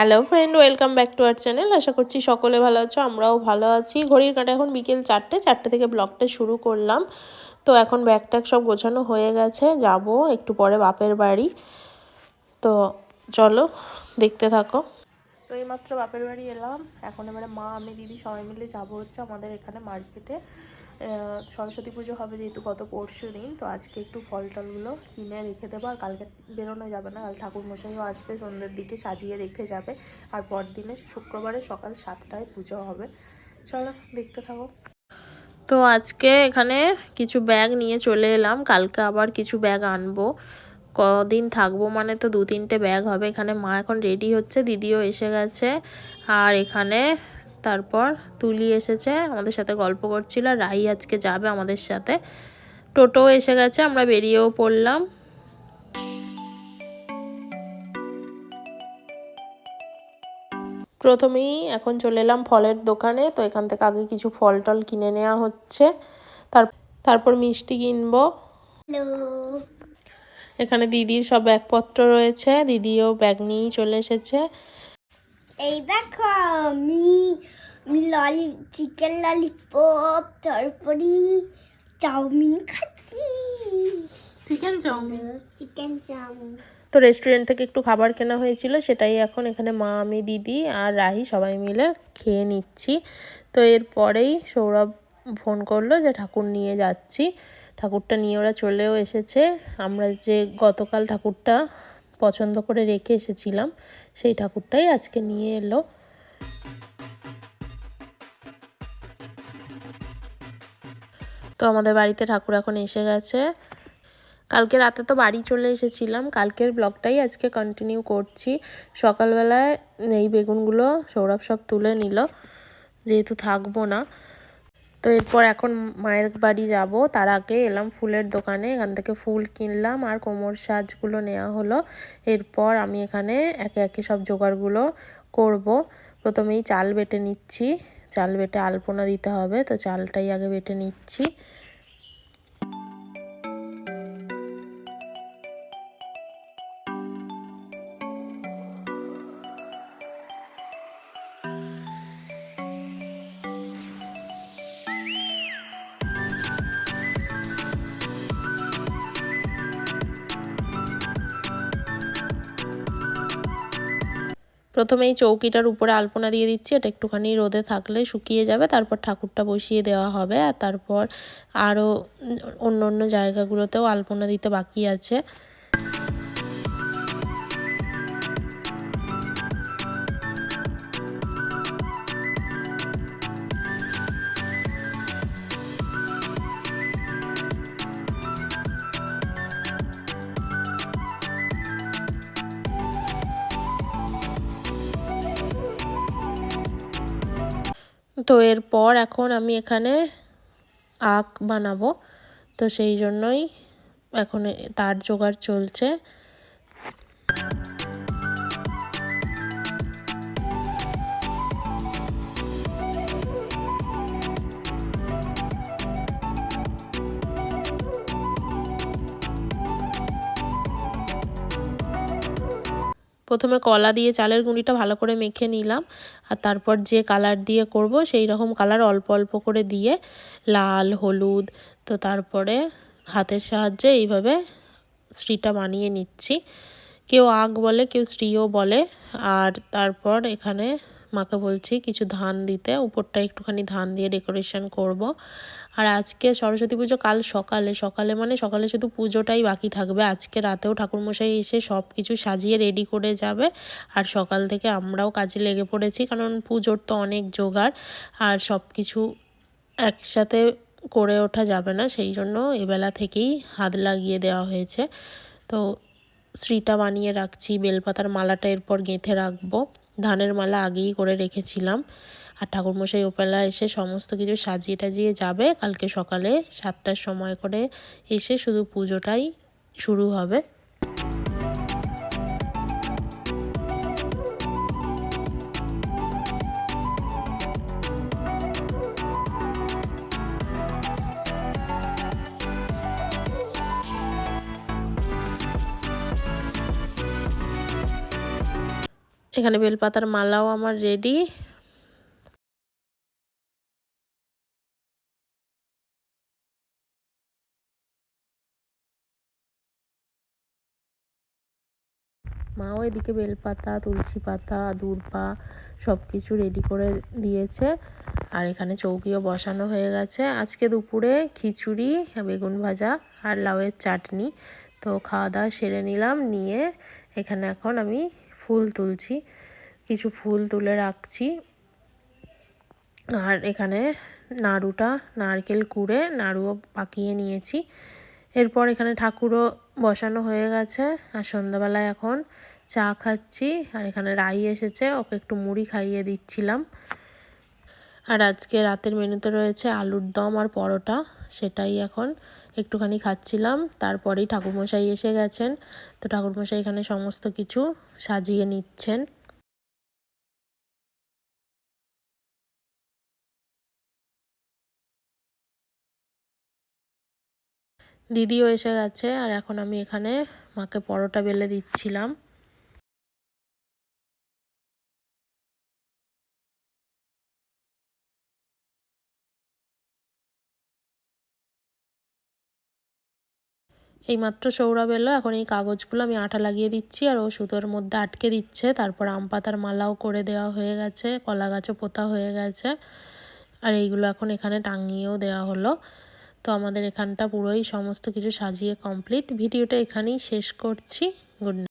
Hello friend welcome back to our channel আশা করছি সকলে ভালো আছো, আমরাও ভালো আছি। ঘড়ির কাঁটা এখন বিকেল চারটে চারটে থেকে ব্লগটা শুরু করলাম। তো এখন ব্যাগ ট্যাগ সব গোছানো হয়ে গেছে, যাব একটু পরে বাপের বাড়ি। তো চলো, দেখতে থাকো। তো এইমাত্র বাপের বাড়ি এলাম। এখন এবারে মা, আমি, দিদি সবাই মিলে যাব হচ্ছে আমাদের এখানে মার্কেটে সরস্বতী পুজো হবে যেহেতু গত পরশু দিন, তো আজকে একটু ফল টলগুলো কিনে রেখে দেবো, আর কালকে বেরোনো যাবে না, কাল ঠাকুর মশাইও আসবে, সন্ধ্যের দিকে সাজিয়ে রেখে যাবে, আর পরদিনে শুক্রবারে সকাল সাতটায় পুজো হবে। চলো, দেখতে থাকো। তো আজকে এখানে কিছু ব্যাগ নিয়ে চলে এলাম, কালকে আবার কিছু ব্যাগ আনব। কদিন থাকব মানে তো দু তিনটে ব্যাগ হবে, এখানে মা এখন রেডি হচ্ছে, দিদিও এসে গেছে, আর এখানে তারপর তুলি এসেছে আমাদের সাথে গল্প করছিল রাহি আজকে যাবে আমাদের সাথে। টোটো এসে গেছে আমরা বেরিয়েও পড়লাম। প্রথমেই এখন চলে এলাম ফলের দোকানে তো এখান থেকে আগে কিছু ফল টল কিনে নেওয়া হচ্ছে। তার তারপর মিষ্টি কিনবো। এখানে দিদির সব ব্যাগপত্র রয়েছে দিদিও ব্যাগ নিয়েই চলে এসেছে। এই দেখো আমি আমি ললি চিকেন ললিপপ তারপরে চাউমিন খাচ্ছি। Chicken chow mein? Chicken chow mein. তো রেস্টুরেন্ট থেকে একটু খাবার কেনা হয়েছিল সেটাই এখন এখানে মা আমি দিদি আর রাহি সবাই মিলে খেয়ে নিচ্ছি। তো এরপরেই সৌরভ ফোন করল যে ঠাকুর নিয়ে যাচ্ছি। ঠাকুরটা নিয়ে ওরা চলেও এসেছে। আমরা যে গতকাল ঠাকুরটা পছন্দ করে রেখে এসেছিলাম, সেই ঠাকুরটাই আজকে নিয়ে এলো। তো আমাদের বাড়িতে ঠাকুর এখন এসে গেছে। কালকে রাতে তো বাড়ি চলে এসেছিলাম, কালকের ব্লগটাই আজকে কন্টিনিউ করছি। সকালবেলায় এই বেগুনগুলো সৌরভ সব তুলে নিল, যেহেতু থাকব না। তো এরপর এখন মায়ের বাড়ি যাব। তার আগে এলাম ফুলের দোকানে, এখান থেকে ফুল কিনলাম আর কোমর সাজগুলো নেওয়া হলো। এরপর আমি এখানে একে একে সব জোগাড়গুলো করব। প্রথমেই চাল বেটে নিচ্ছি। চাল বেটে আলপনা দিতে হবে, তো চালটাই আগে বেটে নিচ্ছি। প্রথমেই চৌকিটার উপরে আলপনা দিয়ে দিচ্ছি, এটা একটুখানি রোদে থাকলে শুকিয়ে যাবে, তারপর ঠাকুরটা বসিয়ে দেওয়া হবে, আর তারপর আরও অন্য অন্য জায়গাগুলোতেও আলপনা দিতে বাকি আছে। তো এরপর এখন আমি এখানে আখ বানাবো। তো সেই জন্যই এখন তার জোগাড় চলছে। প্রথমে কলা দিয়ে চালের গুঁড়িটা ভালো করে মেখে নিলাম, আর তারপর যে কালার দিয়ে করব সেই রকম কালার অল্প অল্প করে দিয়ে লাল, হলুদ, তো তারপরে হাতের সাহায্যে এইভাবে শ্রীটা বানিয়ে নিচ্ছি। কেউ আগ বলে, কেউ শ্রীও বলে, আর তারপর এখানে মাকে বলছি কিছু ধান দিতে, উপরটা একটুখানি ধান দিয়ে ডেকোরেশন করব। আর আজকে সরস্বতী পুজো কাল সকালে সকালে মানে সকালে শুধু পুজোটাই বাকি থাকবে। আজকে রাতেও ঠাকুরমশাই এসে সব কিছু সাজিয়ে রেডি করে যাবে। আর সকাল থেকে আমরাও কাজে লেগে পড়েছি, কারণ পুজোর তো অনেক জোগাড় আর সব কিছু একসাথে করে ওঠা যাবে না, সেই জন্য এবেলা থেকেই হাত লাগিয়ে দেওয়া হয়েছে। তো শ্রীটা বানিয়ে রাখছি, বেলপাতার মালাটা এরপর গেঁথে রাখব। ধানের মালা আগেই করে রেখেছিলাম। আর ঠাকুরমশাই ওপেলা এসে সমস্ত কিছু সাজিয়ে টাজিয়ে যাবে। কালকে সকালে সাতটার সময় করে এসে শুধু পুজোটাই শুরু হবে। এখানে বেলপাতার মালাও আমার রেডি মাও এদিকে বেলপাতা, তুলসী পাতা দূর্বা সব কিছু রেডি করে দিয়েছে। আর এখানে চৌকিও বসানো হয়ে গেছে। আজকে দুপুরে খিচুড়ি, বেগুন ভাজা আর লাউয়ের চাটনি। তো খাওয়া দাওয়া সেরে নিলাম, নিয়ে এখানে এখন আমি ফুল তুলছি। কিছু ফুল তুলে রাখছি। আর এখানে নাড়ুটা, নারকেল কুড়ে নাড়ুও পাকিয়ে নিয়েছি। এরপর এখানে ঠাকুরও বসানো হয়ে গেছে। আর সন্ধ্যাবেলায় এখন চা খাচ্ছি। আর এখানে রাই এসেছে, ওকে একটু মুড়ি খাইয়ে দিচ্ছিলাম। আর আজকে রাতের মেনুতে রয়েছে আলুর দম আর পরোটা, সেটাই এখন একটুখানি খাচ্ছিলাম। তারপরেই ঠাকুরমশাই এসে গেছেন। তো ঠাকুরমশাই এখানে সমস্ত কিছু সাজিয়ে নিচ্ছেন। দিদিও এসে গেছে, আর এখন আমি এখানে মাকে পরোটা বেলে দিচ্ছিলাম। এইমাত্র সৌরভ এলো এখন এই কাগজগুলো আমি আঠা লাগিয়ে দিচ্ছি, আর ও সুতোর মধ্যে আটকে দিচ্ছে। তারপর আম পাতার মালাও করে দেওয়া হয়ে গেছে, কলা গাছও পোতা হয়ে গেছে, আর এইগুলো এখন এখানে টাঙিয়েও দেওয়া হলো। তো আমাদের এখানটা পুরোই সমস্ত কিছু সাজিয়ে কমপ্লিট ভিডিওটা এখানেই শেষ করছি। গুড